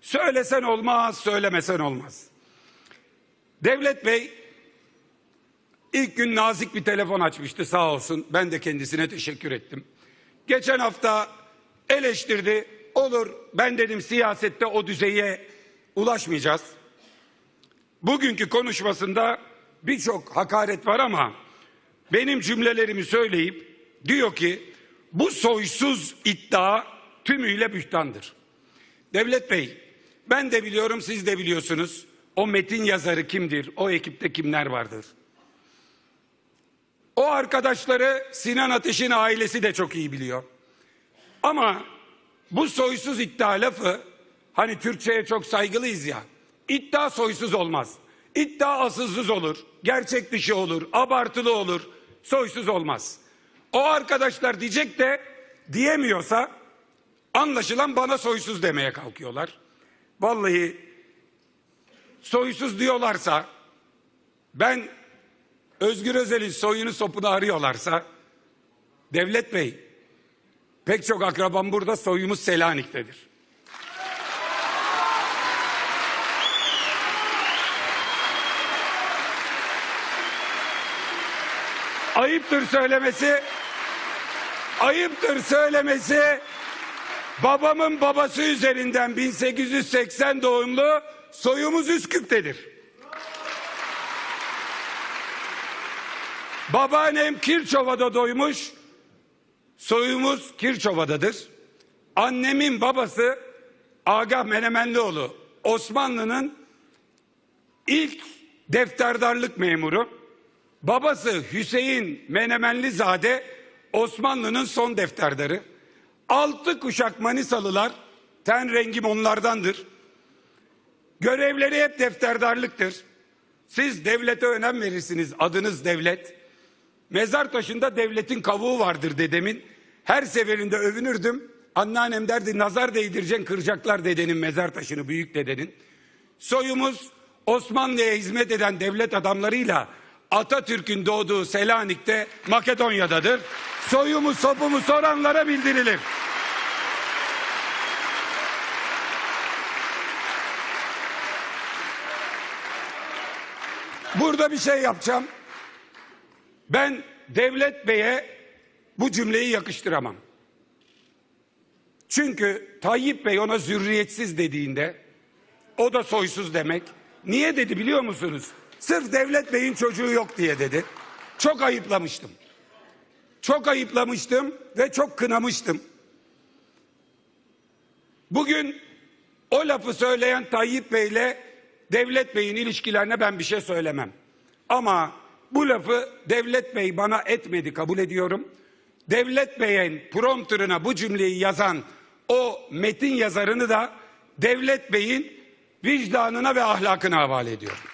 Söylesen olmaz, söylemesen olmaz. Devlet Bey ilk gün nazik bir telefon açmıştı sağ olsun. Ben de kendisine teşekkür ettim. Geçen hafta eleştirdi. Olur ben dedim siyasette o düzeye ulaşmayacağız. Bugünkü konuşmasında birçok hakaret var ama benim cümlelerimi söyleyip diyor ki bu soysuz iddia tümüyle bühtandır. Devlet Bey, ben de biliyorum siz de biliyorsunuz. O metin yazarı kimdir? O ekipte kimler vardır? O arkadaşları Sinan Ateş'in ailesi de çok iyi biliyor. Ama bu soysuz iddia lafı hani Türkçe'ye çok saygılıyız ya. İddia soysuz olmaz. İddia asılsız olur, gerçek dışı olur, abartılı olur, soysuz olmaz. O arkadaşlar diyecek de diyemiyorsa anlaşılan bana soysuz demeye kalkıyorlar. Vallahi soysuz diyorlarsa ben Özgür Özel'in soyunu sopunu arıyorlarsa Devlet Bey pek çok akrabam burada soyumuz Selanik'tedir. Ayıptır söylemesi. Ayıptır söylemesi. Babamın babası üzerinden 1880 doğumlu soyumuz Üsküp'tedir. Babaannem Kirçova'da doymuş. Soyumuz Kirçova'dadır. Annemin babası Agah Menemenlioğlu. Osmanlı'nın ilk defterdarlık memuru. Babası Hüseyin Menemenlizade Osmanlı'nın son defterdarı. Altı kuşak Manisalılar ten rengim onlardandır. Görevleri hep defterdarlıktır. Siz devlete önem verirsiniz. Adınız devlet. Mezar taşında devletin kavuğu vardır dedemin. Her seferinde övünürdüm. Anneannem derdi nazar değdireceksin kıracaklar dedenin mezar taşını büyük dedenin. Soyumuz Osmanlı'ya hizmet eden devlet adamlarıyla Atatürk'ün doğduğu Selanik'te Makedonya'dadır. Soyumu sopumu soranlara bildirilir. Burada bir şey yapacağım. Ben Devlet Bey'e bu cümleyi yakıştıramam. Çünkü Tayyip Bey ona zürriyetsiz dediğinde o da soysuz demek. Niye dedi biliyor musunuz? Sırf Devlet Bey'in çocuğu yok diye dedi. Çok ayıplamıştım. Çok ayıplamıştım ve çok kınamıştım. Bugün o lafı söyleyen Tayyip Bey'le Devlet Bey'in ilişkilerine ben bir şey söylemem. Ama bu lafı Devlet Bey bana etmedi kabul ediyorum. Devlet Bey'in prompterına bu cümleyi yazan o metin yazarını da Devlet Bey'in vicdanına ve ahlakına havale ediyorum.